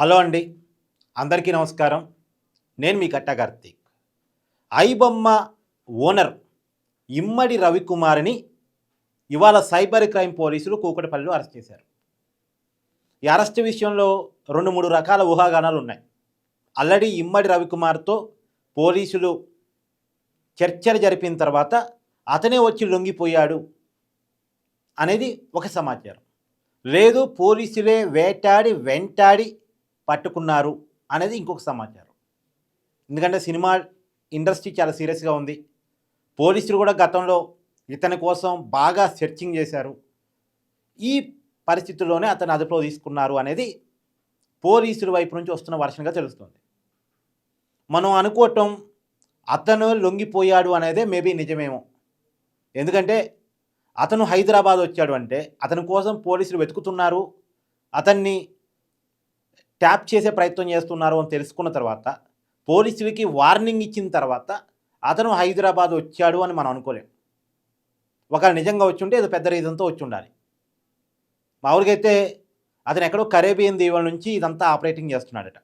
Hello అండి. అందరికీ నమస్కారం. నేను మీ కట్ట కార్తీక్. ఐబొమ్మ ఓనర్ ఇమ్మడి రవికుమార్ని ఇవాళ సైబర్ క్రైమ్ పోలీసులు కూకటపల్లిలో అరెస్ట్ చేశారు. ఈ అరెస్ట్ విషయంలో రెండు మూడు రకాల ఊహాగానాలు ఉన్నాయి. ఆల్రెడీ ఇమ్మడి రవికుమార్తో పోలీసులు చర్చలు జరిపిన తర్వాత అతనే వచ్చి లొంగిపోయాడు అనేది ఒక సమాచారం. లేదు పోలీసులే వేటాడి వెంటాడి పట్టుకున్నారు అనేది ఇంకొక సమాచారం. ఎందుకంటే సినిమా ఇండస్ట్రీ చాలా సీరియస్గా ఉంది. పోలీసులు కూడా గతంలో ఇతని కోసం బాగా సెర్చింగ్ చేశారు. ఈ పరిస్థితుల్లోనే అతను అదుపులో తీసుకున్నారు అనేది పోలీసుల వైపు నుంచి వస్తున్న వర్షంగా తెలుస్తుంది. మనం అనుకోవటం అతను లొంగిపోయాడు అనేదే మేబీ నిజమేమో. ఎందుకంటే అతను హైదరాబాద్ వచ్చాడు అంటే అతని కోసం పోలీసులు వెతుకుతున్నారు. అతన్ని ట్యాప్ చేసే ప్రయత్నం చేస్తున్నారు అని తెలుసుకున్న తర్వాత పోలీసులకి వార్నింగ్ ఇచ్చిన తర్వాత అతను హైదరాబాద్ వచ్చాడు అని మనం అనుకోలేం. ఒకవేళ నిజంగా వచ్చి ఉంటే ఏదో పెద్ద రీజన్తో వచ్చి ఉండాలి మామూలుగా అయితే అతను ఎక్కడో కరేబియన్ దీవుల నుంచి ఇదంతా ఆపరేటింగ్ చేస్తున్నాడట.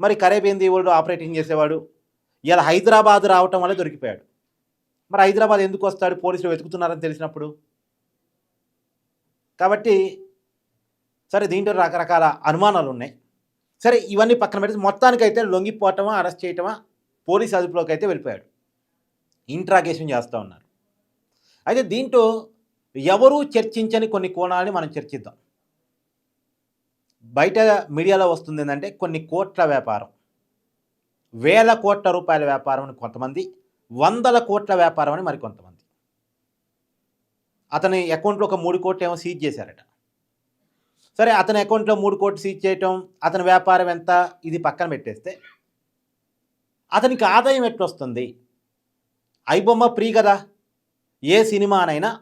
మరి కరేబియన్ దీవుల్లో ఆపరేటింగ్ చేసేవాడు ఇలా హైదరాబాద్ రావటం వల్ల దొరికిపోయాడు. మరి హైదరాబాద్ ఎందుకు వస్తాడు? పోలీసులు వెతుకుతున్నారని తెలిసినప్పుడు. కాబట్టి సరే దీంట్లో రకరకాల అనుమానాలు ఉన్నాయి సరే ఇవన్నీ పక్కన పెడితే మొత్తానికైతే లొంగిపోవటమా అరెస్ట్ చేయటమా పోలీస్ అదుపులోకి అయితే వెళ్ళిపోయాడు. ఇంట్రాగేషన్ చేస్తూ ఉన్నారు. అయితే దీంట్లో ఎవరూ చర్చించని కొన్ని కోణాలని మనం చర్చిద్దాం. బయట మీడియాలో వస్తుంది ఏంటంటే కొన్ని కోట్ల వ్యాపారం. వేల కోట్ల రూపాయల వ్యాపారం అని కొంతమంది వందల కోట్ల వ్యాపారం అని మరికొంతమంది అతని అకౌంట్లో ఒక మూడు కోట్లు ఏమో సీజ్ చేశారట. సరే అతని అకౌంట్లో మూడు కోట్లు సీజ్ చేయటం అతని వ్యాపారం ఎంత ఇది పక్కన పెట్టేస్తే అతనికి ఆదాయం ఎట్లొస్తుంది? ఐబొమ్మ ఫ్రీ కదా? ఏ సినిమానైనా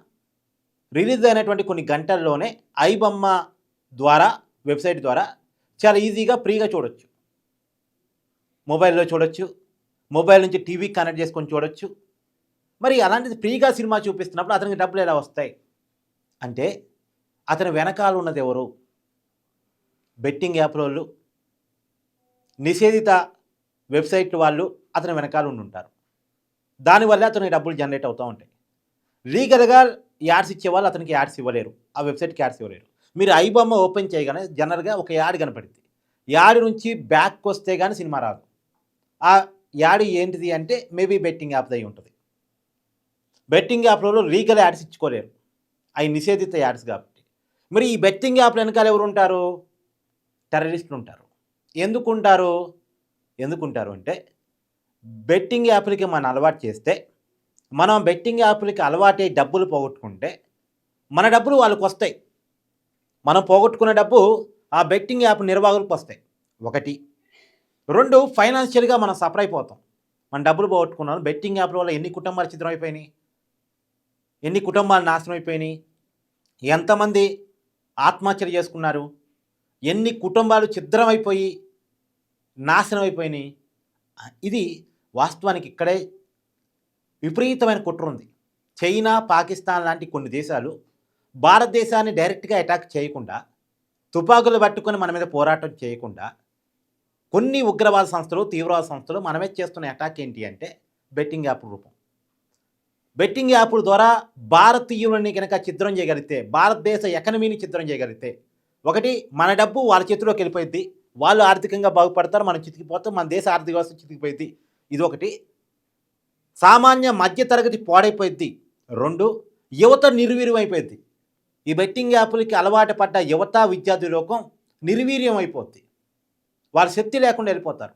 రిలీజ్ అయినటువంటి కొన్ని గంటల్లోనే ఐబొమ్మ ద్వారా వెబ్సైట్ ద్వారా చాలా ఈజీగా ఫ్రీగా చూడొచ్చు. మొబైల్లో చూడొచ్చు మొబైల్ నుంచి టీవీ కనెక్ట్ చేసుకొని చూడొచ్చు. మరి అలాంటిది ఫ్రీగా సినిమా చూపిస్తున్నప్పుడు అతనికి డబ్బులు ఎలా వస్తాయి? అంటే అతని వెనకాల ఉన్నది ఎవరు? బెట్టింగ్ యాప్ వాళ్ళు నిషేధిత వెబ్సైట్ వాళ్ళు అతని వెనకాల ఉండి ఉంటారు. దానివల్ల అతనికి డబ్బులు జనరేట్ అవుతూ ఉంటాయి. లీగల్గా యాడ్స్ ఇచ్చే వాళ్ళు అతనికి యాడ్స్ ఇవ్వలేరు. ఆ వెబ్సైట్కి యాడ్స్ ఇవ్వలేరు. మీరు ఐబొమ్మ ఓపెన్ చేయగానే జనరల్గా ఒక యాడ్ కనపడుతుంది యాడ్ నుంచి బ్యాక్ వస్తే కానీ సినిమా రాదు. ఆ యాడ్ ఏంటిది అంటే మేబీ బెట్టింగ్ యాప్ అయి ఉంటుంది. బెట్టింగ్ యాప్లలో లీగల్ యాడ్స్ ఇచ్చుకోలేరు. అవి నిషేధిత యాడ్స్ కాబట్టి. మరి ఈ బెట్టింగ్ యాప్లు వెనకాల ఎవరు ఉంటారు? టెర్రరిస్టులు ఉంటారు ఎందుకుంటారు? ఎందుకుంటారు అంటే బెట్టింగ్ యాప్లకి మనం అలవాటు చేస్తే మనం బెట్టింగ్ యాప్లకి అలవాటై డబ్బులు పోగొట్టుకుంటే మన డబ్బులు వాళ్ళకి వస్తాయి మనం పోగొట్టుకున్న డబ్బు ఆ బెట్టింగ్ యాప్ నిర్వాహకులకు వస్తాయి. ఒకటి. రెండు ఫైనాన్షియల్గా మనం సఫర్ అయిపోతాం. మన డబ్బులు పోగొట్టుకున్నాం బెట్టింగ్ యాప్ల వల్ల ఎన్ని కుటుంబాలు చిత్రం అయిపోయినాయి? ఎన్ని కుటుంబాలు నాశనం అయిపోయినాయి? ఎంతమంది ఆత్మహత్యలు చేసుకున్నారు? ఎన్ని కుటుంబాలు ఛిద్రమైపోయి నాశనం అయిపోయినాయి ఇది వాస్తవానికి ఇక్కడే విపరీతమైన కుట్ర ఉంది. చైనా పాకిస్తాన్ లాంటి కొన్ని దేశాలు భారతదేశాన్ని డైరెక్ట్గా అటాక్ చేయకుండా తుపాకులు పట్టుకొని మన మీద పోరాటం చేయకుండా కొన్ని ఉగ్రవాద సంస్థలు తీవ్రవాద సంస్థలు మనమే చేస్తున్న అటాక్ ఏంటి అంటే బెట్టింగ్ యాప్ రూపం. బెట్టింగ్ యాప్ల ద్వారా భారతీయులని కనుక చిత్రం చేయగలిగితే భారతదేశ ఎకనమీని చిత్రం చేయగలిగితే ఒకటి మన డబ్బు వాళ్ళ చేతిలోకి వెళ్ళిపోయింది వాళ్ళు ఆర్థికంగా బాగుపడతారు మనం చితికిపోతాం మన దేశ ఆర్థిక వ్యవస్థ చితికిపోయింది ఇది ఒకటి. సామాన్య మధ్యతరగతి పాడైపోయింది రెండు యువత నిర్వీర్యం అయిపోయింది ఈ బెట్టింగ్ యాప్లకి అలవాటు పడ్డ యువత విద్యార్థి లోకం నిర్వీర్యం అయిపోద్ది వాళ్ళ శక్తి లేకుండా వెళ్ళిపోతారు.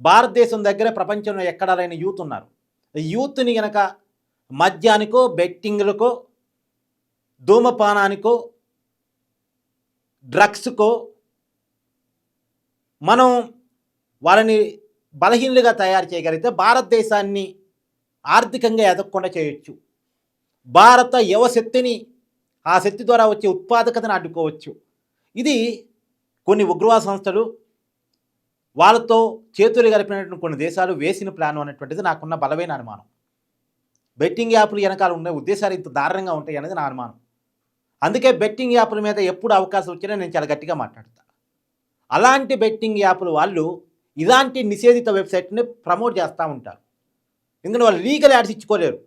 భారతదేశం దగ్గర ప్రపంచంలో ఎక్కడాలైన యూత్ ఉన్నారు. యూత్ని గనక మద్యానికో బెట్టింగ్లకో ధూమపానానికో డ్రగ్స్కో మనం వాళ్ళని బలహీనలుగా తయారు చేయగలిగితే భారతదేశాన్ని ఆర్థికంగా ఎదగకుండా చేయొచ్చు. భారత యువశక్తిని ఆ శక్తి ద్వారా వచ్చే ఉత్పాదకతను అడ్డుకోవచ్చు. ఇది కొన్ని ఉగ్రవాద సంస్థలు వాళ్ళతో చేతులు కలిపినటువంటి కొన్ని దేశాలు వేసిన ప్లాన్ అనేటువంటిది నాకున్న బలమైన అనుమానం. బెట్టింగ్ యాప్లు వెనకాల ఉండే ఉద్దేశాలు ఇంత దారుణంగా ఉంటాయి అనేది నా అనుమానం. అందుకే బెట్టింగ్ యాప్ల మీద ఎప్పుడు అవకాశం వచ్చినా నేను చాలా గట్టిగా మాట్లాడతా. అలాంటి బెట్టింగ్ యాప్లు వాళ్ళు ఇలాంటి నిషేధిత వెబ్సైట్ని ప్రమోట్ చేస్తూ ఉంటారు. ఎందుకంటే వాళ్ళు లీగల్ యాడ్స్ ఇచ్చుకోలేరు.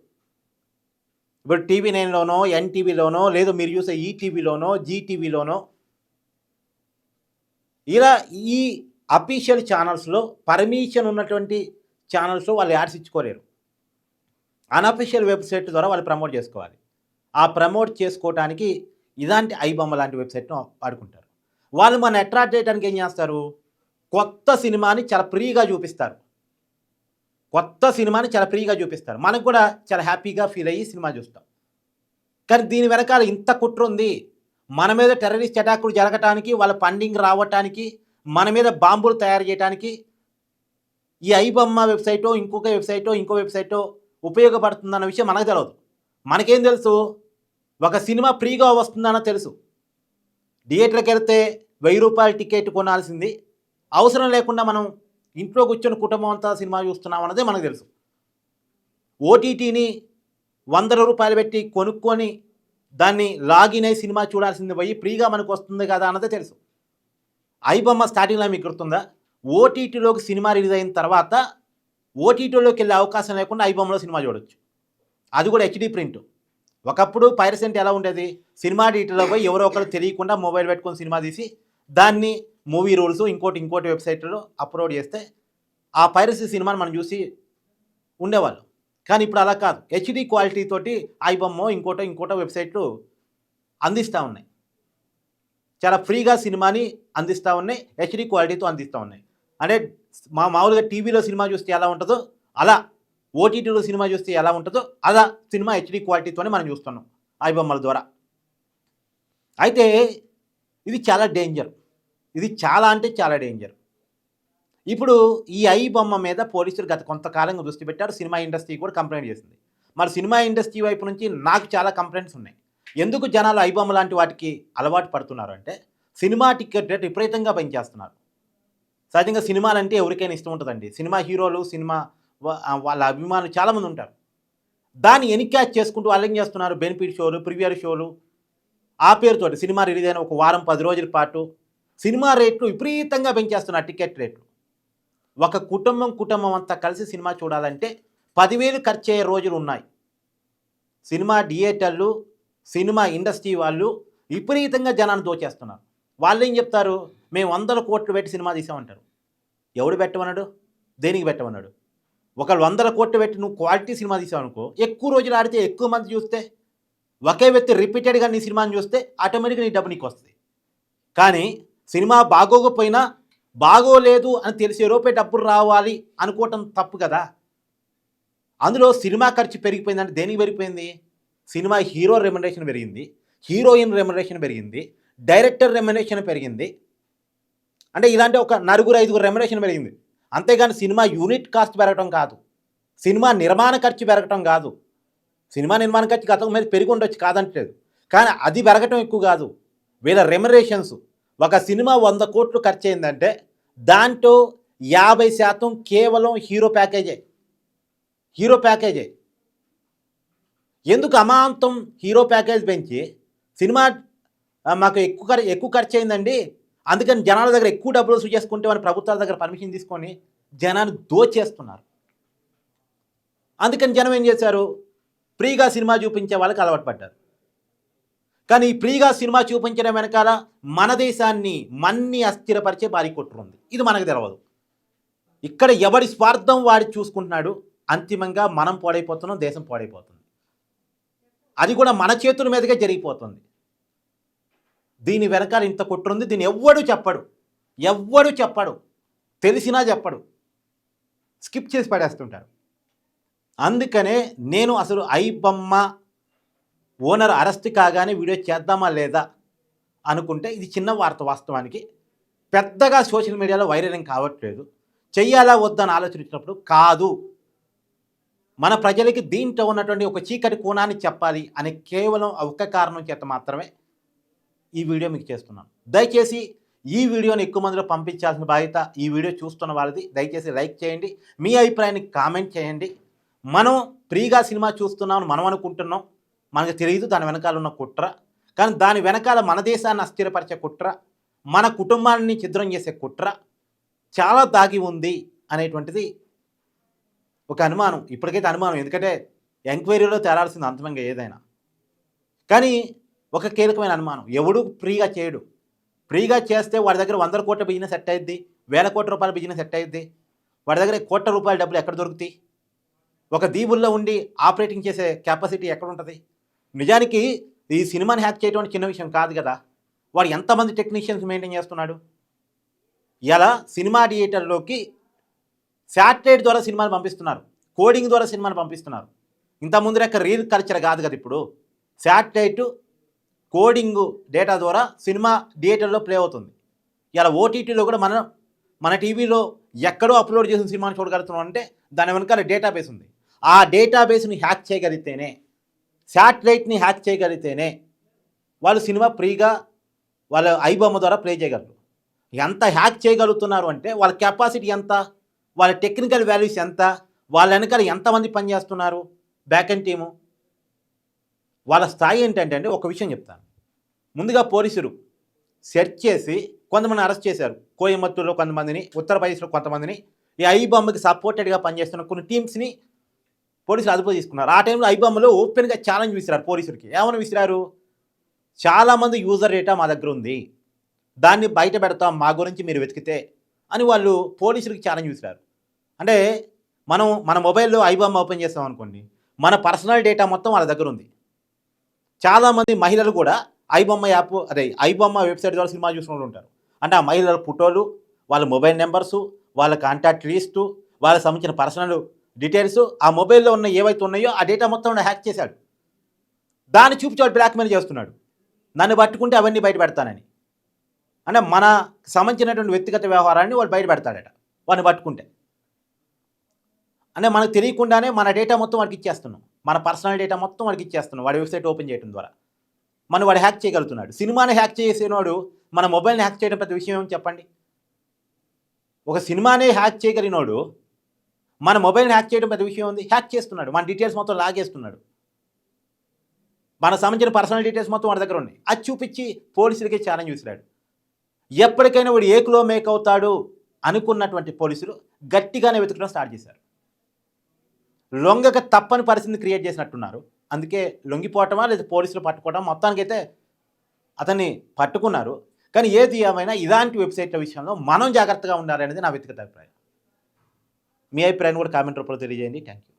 ఇప్పుడు టీవీ నైన్లోనో ఎన్టీవీలోనో లేదు మీరు చూసే ఈటీవీలోనో జీటీవీలోనో ఇలా ఈ అఫీషియల్ ఛానల్స్లో పర్మిషన్ ఉన్నటువంటి ఛానల్స్లో వాళ్ళు యాడ్స్ ఇచ్చుకోలేరు. అన్అఫీషియల్ వెబ్సైట్ ద్వారా వాళ్ళు ప్రమోట్ చేసుకోవాలి. ఆ ప్రమోట్ చేసుకోవడానికి ఇలాంటి ఐబొమ్మ లాంటి వెబ్సైట్ను వాడుకుంటారు. వాళ్ళు మన అట్రాక్ట్ చేయడానికి ఏం చేస్తారు? కొత్త సినిమాని చాలా ఫ్రీగా చూపిస్తారు. కొత్త సినిమాని చాలా ఫ్రీగా చూపిస్తారు. మనకు కూడా చాలా హ్యాపీగా ఫీల్ అయ్యి సినిమా చూస్తాం. కానీ దీని వెనకాల ఇంత కుట్ర ఉంది. మన మీద టెర్రరిస్ట్ అటాకులు జరగటానికి వాళ్ళ ఫండింగ్ రావటానికి మన మీద బాంబులు తయారు చేయడానికి ఈ ఐబొమ్మ వెబ్సైటో ఇంకొక వెబ్సైటో ఇంకో వెబ్సైటో ఉపయోగపడుతుందన్న విషయం మనకు తెలియదు మనకేం తెలుసు? ఒక సినిమా ఫ్రీగా వస్తుందన్న తెలుసు. థియేటర్కి వెళ్తే వెయ్యి రూపాయల టికెట్ కొనాల్సింది. అవసరం లేకుండా మనం ఇంట్లో కూర్చొని కుటుంబం అంతా సినిమా చూస్తున్నాం అన్నదే మనకు తెలుసు. ఓటీటీని వందల రూపాయలు పెట్టి కొనుక్కొని దాన్ని లాగిన్ అయి సినిమా చూడాల్సింది పోయి ఫ్రీగా మనకు వస్తుంది కదా అన్నదే తెలుసు. ఐబొమ్మ స్టార్టింగ్లో మీకు గుర్తుందా? ఓటీటీలోకి సినిమా రిలీజ్ అయిన తర్వాత ఓటీటీలోకి వెళ్ళే అవకాశం లేకుండా ఐబొమ్మలో సినిమా చూడొచ్చు. అది కూడా హెచ్డి ప్రింట్ ఒకప్పుడు పైరసెంట్ ఎలా ఉండేది? సినిమా థియేటర్లో పోయి ఎవరో ఒకరు తెలియకుండా మొబైల్ పెట్టుకొని సినిమా తీసి దాన్ని మూవీ రూల్స్ ఇంకోటి ఇంకోటి వెబ్సైట్లో అప్లోడ్ చేస్తే ఆ పైరసీ సినిమాని మనం చూసి ఉండేవాళ్ళు. కానీ ఇప్పుడు అలా కాదు. హెచ్డి క్వాలిటీ తోటి ఐబొమ్మో ఇంకోటో ఇంకోటో వెబ్సైట్లు అందిస్తూ ఉన్నాయి. చాలా ఫ్రీగా సినిమాని అందిస్తూ ఉన్నాయి. హెచ్డి క్వాలిటీతో అందిస్తూ ఉన్నాయి. అంటే మా మామూలుగా టీవీలో సినిమా చూస్తే ఎలా ఉంటుందో అలా ఓటీటీలో సినిమా చూస్తే ఎలా ఉంటుందో అలా సినిమా హెచ్డి క్వాలిటీతోనే మనం చూస్తున్నాం ఐబొమ్మల ద్వారా. అయితే ఇది చాలా డేంజర్. ఇది చాలా అంటే చాలా డేంజర్. ఇప్పుడు ఈ ఐ బొమ్మ మీద పోలీసులు గత కొంతకాలంగా దృష్టి పెట్టారు సినిమా ఇండస్ట్రీ కూడా కంప్లైంట్ చేసింది. మరి సినిమా ఇండస్ట్రీ వైపు నుంచి నాకు చాలా కంప్లైంట్స్ ఉన్నాయి. ఎందుకు జనాలు ఐ బొమ్మ లాంటి వాటికి అలవాటు పడుతున్నారు అంటే సినిమా టికెట్ రేట్ విపరీతంగా పెంచేస్తున్నారు. సహజంగా సినిమాలంటే ఎవరికైనా ఇష్టం ఉంటుందండి. సినిమా హీరోలు సినిమా వాళ్ళ అభిమానులు చాలామంది ఉంటారు. దాన్ని ఎన్క్యాచ్ చేసుకుంటూ వాళ్ళు ఏం చేస్తున్నారు? బెనిఫిట్ షోలు ప్రీమియర్ షోలు ఆ పేరుతోటి సినిమా రిలీజ్ అయిన ఒక వారం పది రోజుల పాటు సినిమా రేట్లు విపరీతంగా పెంచేస్తున్నారు టికెట్ రేట్లు. ఒక కుటుంబం కుటుంబం అంతా కలిసి సినిమా చూడాలంటే పదివేలు ఖర్చు అయ్యే రోజులు ఉన్నాయి. సినిమా థియేటర్లు సినిమా ఇండస్ట్రీ వాళ్ళు విపరీతంగా జనాన్ని దోచేస్తున్నారు. వాళ్ళు ఏం చెప్తారు? మేము వందల కోట్లు పెట్టి సినిమా తీసామంటారు. ఎవడు పెట్టమన్నాడు? దేనికి పెట్టమన్నాడు? ఒకళ్ళు వందల కోట్లు పెట్టి నువ్వు క్వాలిటీ సినిమా తీసావు అనుకో ఎక్కువ రోజులు ఆడితే ఎక్కువ మంది చూస్తే ఒకే వ్యక్తి రిపీటెడ్గా నీ సినిమాని చూస్తే ఆటోమేటిక్గా నీ డబ్బు నీకు వస్తుంది కానీ సినిమా బాగోకపోయినా బాగోలేదు అని తెలిసే రూపాయి డబ్బులు రావాలి అనుకోవటం తప్పు కదా. అందులో సినిమా ఖర్చు పెరిగిపోయిందంటే దేనికి పెరిగిపోయింది? సినిమా హీరో రెమ్యునరేషన్ పెరిగింది హీరోయిన్ రెమ్యునరేషన్ పెరిగింది డైరెక్టర్ రెమ్యునరేషన్ పెరిగింది. అంటే ఇలాంటి ఒక నలుగురు ఐదుగురు రెమ్యునరేషన్ పెరిగింది. అంతేగాని సినిమా యూనిట్ కాస్ట్ పెరగటం కాదు. సినిమా నిర్మాణ ఖర్చు పెరగటం కాదు. సినిమా నిర్మాణ ఖర్చు గతం మీద పెరిగి ఉండొచ్చు కాదంటలేదు. కానీ అది పెరగటం ఎక్కువ కాదు. వీళ్ళ రెమరేషన్స్ ఒక సినిమా వంద కోట్లు ఖర్చు అయిందంటే దాంట్లో యాభై శాతం కేవలం హీరో ప్యాకేజే. హీరో ప్యాకేజే. ఎందుకు అమాంతం హీరో ప్యాకేజ్ పెంచి సినిమా మాకు ఎక్కువ ఖర్చు ఎక్కువ ఖర్చు అయిందండి అందుకని జనాల దగ్గర ఎక్కువ డబ్బులు వసూలు చేసుకుంటే మన ప్రభుత్వాల దగ్గర పర్మిషన్ తీసుకొని జనాన్ని దోచేస్తున్నారు. అందుకని జనం ఏం చేశారు? ఫ్రీగా సినిమా చూపించే వాళ్ళకి అలవాటు పడ్డారు. కానీ ఈ ఫ్రీగా సినిమా చూపించడం వెనకాల మన దేశాన్ని మన్ని అస్థిరపరిచే భారీ కుట్ర ఇది మనకు తెలవదు. ఇక్కడ ఎవడి స్వార్థం వాడి చూసుకుంటున్నాడు అంతిమంగా మనం పాడైపోతున్నాం దేశం పాడైపోతుంది. అది కూడా మన చేతుల మీదుగా జరిగిపోతుంది. దీని వెనకాల ఇంత కుట్ర ఉంది దీన్ని ఎవ్వడు చెప్పడు. ఎవ్వడు చెప్పడు. తెలిసినా చెప్పడు. స్కిప్ చేసి పడేస్తుంటారు అందుకనే నేను అసలు ఐబొమ్మ ఓనర్ అరెస్ట్ కాగానే వీడియో చేద్దామా లేదా అనుకుంటే ఇది చిన్న వార్త వాస్తవానికి. పెద్దగా సోషల్ మీడియాలో వైరలింగ్ కావట్లేదు. చెయ్యాలా వద్దని ఆలోచించినప్పుడు కాదు. మన ప్రజలకి దీంట్లో ఉన్నటువంటి ఒక చీకటి కోణాన్ని చెప్పాలి అనే కేవలం ఒక్క కారణం చేత మాత్రమే ఈ వీడియో మీకు చేస్తున్నాను. దయచేసి ఈ వీడియోని ఎక్కువ మందిలో పంపించాల్సిన బాధ్యత ఈ వీడియో చూస్తున్న వాళ్ళది. దయచేసి లైక్ చేయండి. మీ అభిప్రాయాన్ని కామెంట్ చేయండి. మనం ఫ్రీగా సినిమా చూస్తున్నామని మనం అనుకుంటున్నాం. మనకు తెలియదు దాని వెనకాల ఉన్న కుట్ర. కానీ దాని వెనకాల మన దేశాన్ని అస్థిరపరిచే కుట్ర. మన కుటుంబాన్ని ఛిద్రం చేసే కుట్ర. చాలా దాగి ఉంది అనేటువంటిది ఒక అనుమానం. ఇప్పటికైతే అనుమానం. ఎందుకంటే ఎంక్వైరీలో తేలాల్సింది అంతమంగా ఏదైనా. కానీ ఒక కీలకమైన అనుమానం. ఎవడు ఫ్రీగా చేయడు. ఫ్రీగా చేస్తే వాడి దగ్గర వందల కోట్ల బిజినెస్ సెట్ అయ్యిద్ది వేల కోట్ల రూపాయల బిజినెస్ సెట్ అయ్యిద్ది వాడి దగ్గర కోట్ల రూపాయల డబ్బులు ఎక్కడ దొరుకుతాయి? ఒక దీవుల్లో ఉండి ఆపరేటింగ్ చేసే కెపాసిటీ ఎక్కడ ఉంటుంది? నిజానికి ఈ సినిమాని హ్యాక్ చేయడం చిన్న విషయం కాదు కదా. వాడు ఎంతమంది టెక్నీషియన్స్ మెయింటైన్ చేస్తున్నాడు? ఇలా సినిమా థియేటర్లోకి శాటిలైట్ ద్వారా సినిమాలు పంపిస్తున్నారు. కోడింగ్ ద్వారా సినిమాలు పంపిస్తున్నారు. ఇంత ముందు రీల్ కల్చర్ కాదు కదా ఇప్పుడు. శాటిలైట్ కోడింగ్ డేటా ద్వారా సినిమా థియేటర్లో ప్లే అవుతుంది. ఇలా ఓటీటీలో కూడా మనం మన టీవీలో ఎక్కడో అప్లోడ్ చేసిన సినిమాని చూడగలుగుతున్నాం అంటే దాని వెనకాల డేటాబేస్ ఉంది. ఆ డేటాబేస్ని హ్యాక్ చేయగలిగితేనే శాటిలైట్ని హ్యాక్ చేయగలిగితేనే వాళ్ళు సినిమా ఫ్రీగా వాళ్ళ ఐబొమ్మ ద్వారా ప్లే చేయగలరు. ఎంత హ్యాక్ చేయగలుగుతున్నారు అంటే వాళ్ళ కెపాసిటీ ఎంత వాళ్ళ టెక్నికల్ వాల్యూస్ ఎంత వాళ్ళ వెనకాల ఎంతమంది పనిచేస్తున్నారు బ్యాక్ అండ్ టీము వాళ్ళ స్థాయి ఏంటంటే అండి ఒక విషయం చెప్తాను. ముందుగా పోలీసులు సెర్చ్ చేసి కొంతమంది అరెస్ట్ చేశారు. కోయంబత్తూరులో కొంతమందిని ఉత్తరప్రదేశ్లో కొంతమందిని. ఈ ఐబొమ్మకి సపోర్టెడ్గా పనిచేస్తున్న కొన్ని టీమ్స్ని పోలీసులు అదుపు తీసుకున్నారు. ఆ టైంలో ఐబొమ్మలో ఓపెన్గా ఛాలెంజ్ విసిరారు పోలీసులకి. ఏమని విసిరారు? చాలామంది యూజర్ డేటా మా దగ్గర ఉంది. దాన్ని బయట పెడతాం మా గురించి మీరు వెతికితే అని వాళ్ళు పోలీసులకి ఛాలెంజ్ విసిరారు. అంటే మనం మన మొబైల్లో ఐబొమ్మ ఓపెన్ చేస్తాం అనుకోండి మన పర్సనల్ డేటా మొత్తం వాళ్ళ దగ్గర ఉంది. చాలామంది మహిళలు కూడా ఐబొమ్మ యాప్ అదే ఐబొమ్మ వెబ్సైట్ ద్వారా సినిమా చూసుకుంటూ ఉంటారు. అంటే ఆ మహిళల ఫోటోలు వాళ్ళ మొబైల్ నెంబర్సు వాళ్ళ కాంటాక్ట్ లిస్టు వాళ్ళకి సంబంధించిన పర్సనల్ డీటెయిల్స్ ఆ మొబైల్లో ఉన్న ఏవైతే ఉన్నాయో ఆ డేటా మొత్తం హ్యాక్ చేశాడు. దాన్ని చూపించి వాడు బ్లాక్మెయిల్ చేస్తున్నాడు. నన్ను పట్టుకుంటే అవన్నీ బయట పెడతానని. అంటే మన సంబంధించినటువంటి వ్యక్తిగత వ్యవహారాన్ని వాడు బయట పెడతాడట వాడిని పట్టుకుంటే. అంటే మనకు తెలియకుండానే మన డేటా మొత్తం వాడికి ఇచ్చేస్తున్నాం. మన పర్సనల్ డేటా మొత్తం వాడికి ఇచ్చేస్తున్నాం. వాడి వెబ్సైట్ ఓపెన్ చేయడం ద్వారా. మనం వాడు హ్యాక్ చేయగలుగుతున్నాడు. సినిమాని హ్యాక్ చేసేవాడు మన మొబైల్ని హ్యాక్ చేయడం పెద్ద విషయం ఏమని చెప్పండి? ఒక సినిమానే హ్యాక్ చేయగలిగినోడు మన మొబైల్ని హ్యాక్ చేయడం పెద్ద విషయం ఉంది హ్యాక్ చేస్తున్నాడు. మన డీటెయిల్స్ మొత్తం లాగేస్తున్నాడు. మన సంబంధించిన పర్సనల్ డీటెయిల్స్ మొత్తం వాడి దగ్గర ఉన్నాయి. అది చూపించి పోలీసులకి ఛాలెంజ్ విసిరాడు ఎప్పటికైనా వాడు ఏకులో మేక్ అవుతాడు అనుకున్నటువంటి పోలీసులు గట్టిగానే వెతకడం స్టార్ట్ చేశారు. లొంగక తప్పని పరిస్థితిని క్రియేట్ చేసినట్టున్నారు. అందుకే లొంగిపోవటమా లేదా పోలీసులు పట్టుకోవటం మొత్తానికైతే అతన్ని పట్టుకున్నారు. కానీ ఏది ఏమైనా ఇలాంటి వెబ్సైట్ల విషయంలో మనం జాగ్రత్తగా ఉండాలనేది నా వ్యక్తిగత అభిప్రాయం. మీ అభిప్రాయం కూడా కామెంట్ రూపంలో తెలియజేయండి. Thank you